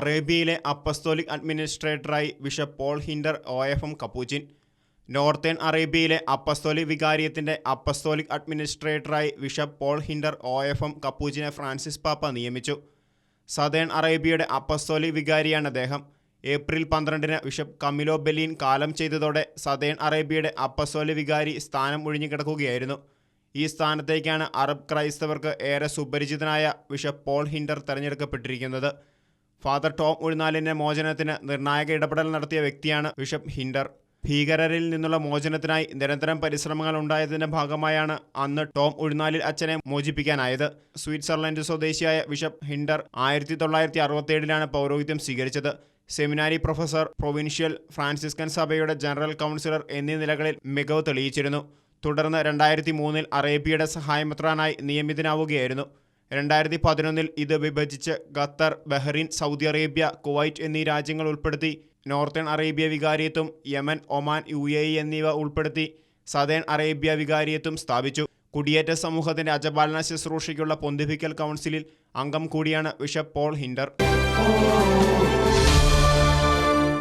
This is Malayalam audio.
അറേബ്യയിലെ apostolic അഡ്മിനിസ്ട്രേറ്ററായി bishop Paul Hinder O F M Capuchin northern അറേബ്യയിലെ അപ്പസ്തോലിക് വികാരിയത്തിന്റെ apostolic അഡ്മിനിസ്ട്രേറ്ററായി bishop Paul Hinder O F M കപ്പൂച്ചിനെ Francis പാപ്പ നിയമിച്ചു. സദേൺ അറേബ്യയുടെ അപ്പസ്തോലിക് വികാരിയാണ് അദ്ദേഹം. ഏപ്രിൽ പന്ത്രണ്ടിന് ബിഷപ്പ് കമിലോ ബെലീൻ കാലം ചെയ്തതോടെ സദേൺ അറേബ്യയുടെ അപ്പസ്തോലിക് വികാരി സ്ഥാനം ഒഴിഞ്ഞുകിടക്കുകയായിരുന്നു. ഈ സ്ഥാനത്തേക്കാണ് അറബ് ക്രൈസ്തവർക്ക് ഏറെ സുപരിചിതനായ ബിഷപ്പ് പോൾ ഹിൻഡർ തെരഞ്ഞെടുക്കപ്പെട്ടിരിക്കുന്നത്. ഫാദർ ടോം ഉഴുന്നാലിന്റെ മോചനത്തിന് നിർണായക ഇടപെടൽ നടത്തിയ വ്യക്തിയാണ് ബിഷപ്പ് ഹിൻഡർ. ഭീകരരിൽ നിന്നുള്ള മോചനത്തിനായി നിരന്തരം പരിശ്രമങ്ങൾ ഉണ്ടായതിന്റെ ഭാഗമായാണ് അന്ന് ടോം ഉഴുന്നാലിൽ അച്ഛനെ മോചിപ്പിക്കാനായത്. സ്വിറ്റ്സർലൻഡ് സ്വദേശിയായ ബിഷപ്പ് ഹിൻഡർ ആയിരത്തി തൊള്ളായിരത്തി അറുപത്തേഴിലാണ് പൗരോഹിത്യം സ്വീകരിച്ചത്. സെമിനാരി പ്രൊഫസർ പ്രൊവിൻഷ്യൽ ഫ്രാൻസിസ്കൻ സഭയുടെ ജനറൽ കൗൺസിലർ എന്നീ നിലകളിൽ മികവ് തെളിയിച്ചിരുന്നു. തുടർന്ന് രണ്ടായിരത്തി മൂന്നിൽ അറേബ്യയുടെ സഹായമെത്രാനായി നിയമിതനാവുകയായിരുന്നു. രണ്ടായിരത്തി പതിനൊന്നിൽ ഇത് വിഭജിച്ച് Qatar Bahrain Saudi Arabia Kuwait എന്നീ രാജ്യങ്ങൾ ഉൾപ്പെടുത്തി. നോർത്തേൺ അറേബ്യ വികാരിയത്തും യമൻ ഒമാൻ യു എന്നിവ ഉൾപ്പെടുത്തി സദേൺ അറേബ്യ വികാരിയത്തും സ്ഥാപിച്ചു. കുടിയേറ്റ സമൂഹത്തിന്റെ അജപാലന ശുശ്രൂഷയ്ക്കുള്ള പൊന്തിപ്പിക്കൽ കൗൺസിലിൽ അംഗം കൂടിയാണ് ബിഷപ്പ് പോൾ ഹിൻഡർ.